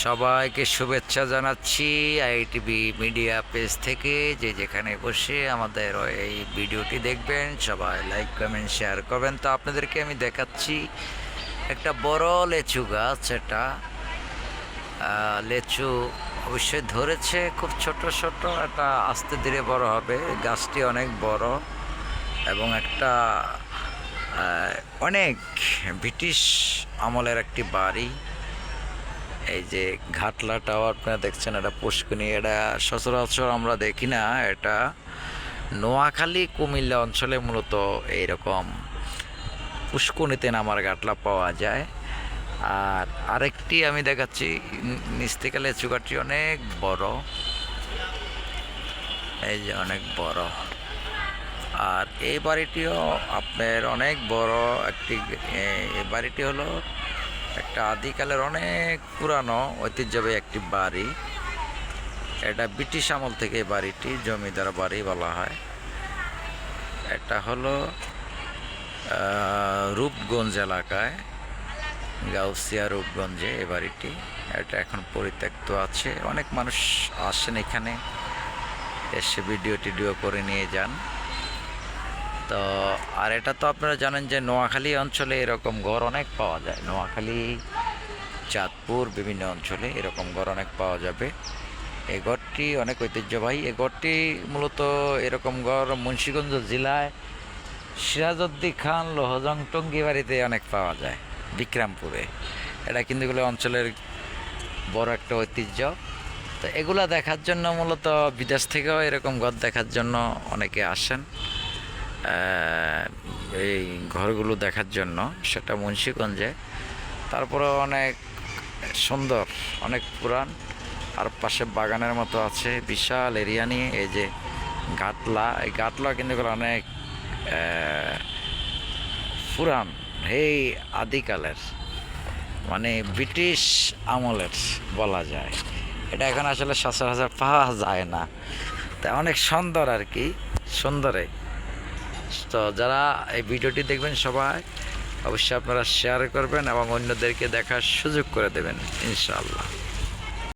সবাইকে শুভেচ্ছা জানাচ্ছি আইটিভি মিডিয়া পেজ থেকে। যে যেখানে বসে আমাদের এই ভিডিওটি দেখবেন, সবাই লাইক, কমেন্ট, শেয়ার করবেন। তো আপনাদেরকে আমি দেখাচ্ছি একটা বড় লেচু গাছ। এটা লেচু অবশ্যই ধরেছে, খুব ছোট ছোট। এটা আস্তে ধীরে বড় হবে। গাছটি অনেক বড় এবং একটা অনেক ব্রিটিশ আমলের একটি বাড়ি। এই যে ঘাটলাটাও আপনারা দেখছেন এটা পুষ্কনি এটা সচরাচর আমরা দেখি না, এটা নোয়াখালী, কুমিল্লা অঞ্চলে মূলত এইরকম পুষ্কনিতে নামার ঘাটলা পাওয়া যায়। আর আরেকটি আমি দেখাচ্ছি নিচ থেকে অনেক বড়। এই যে অনেক বড়। আর এই বাড়িটিও আপনার অনেক বড় একটি এই বাড়িটি হলো একটা আদিকালের অনেক পুরানো ঐতিহ্যবাহী একটি বাড়ি। এটা ব্রিটিশ আমল থেকে এই বাড়িটি জমিদার বাড়ি বলা হয়। এটা হলো রূপগঞ্জ এলাকায়, গাউসিয়া রূপগঞ্জে এই বাড়িটি। এটা এখন পরিত্যক্ত আছে। অনেক মানুষ আসেন এখানে। এসে ভিডিও টিডিও করে নিয়ে যান। তো, আর এটা তো আপনারা জানেন যে নোয়াখালী অঞ্চলে এরকম ঘর অনেক পাওয়া যায়। নোয়াখালী, চাঁদপুর বিভিন্ন অঞ্চলে এরকম ঘর অনেক পাওয়া যাবে। এই ঘরটি অনেক ঐতিহ্যবাহী। এই ঘরটি মূলত এরকম ঘর মুন্সীগঞ্জ জেলায় সিরাজউদ্দিন খান লোহজং টঙ্গি বাড়িতে অনেক পাওয়া যায়, বিক্রামপুরে। এটা কিন্তু এগুলো অঞ্চলের বড় একটা ঐতিহ্য। তো এগুলা দেখার জন্য মূলত বিদেশ থেকেও এরকম ঘর দেখার জন্য অনেকে আসেন। এই ঘরগুলো দেখার জন্য, সেটা মুন্সীগঞ্জে। তারপরে অনেক সুন্দর, অনেক পুরান। আর পাশে বাগানের মতো আছে, বিশাল এরিয়া নিয়ে, এই যে গাতলা। এই গাতলা কিন্তু অনেক পুরান, এই আদিকালের মানে ব্রিটিশ আমলের বলা যায়। এটা এখন আসলে সচরাচর পাওয়া যায় না। তা অনেক সুন্দর আর কি সুন্দরে তো যারা এই ভিডিওটি দেখবেন সবাই, অবশ্যই আপনারা শেয়ার করবেন এবং অন্যদেরকে দেখার সুযোগ করে দেবেন, ইনশাআল্লাহ।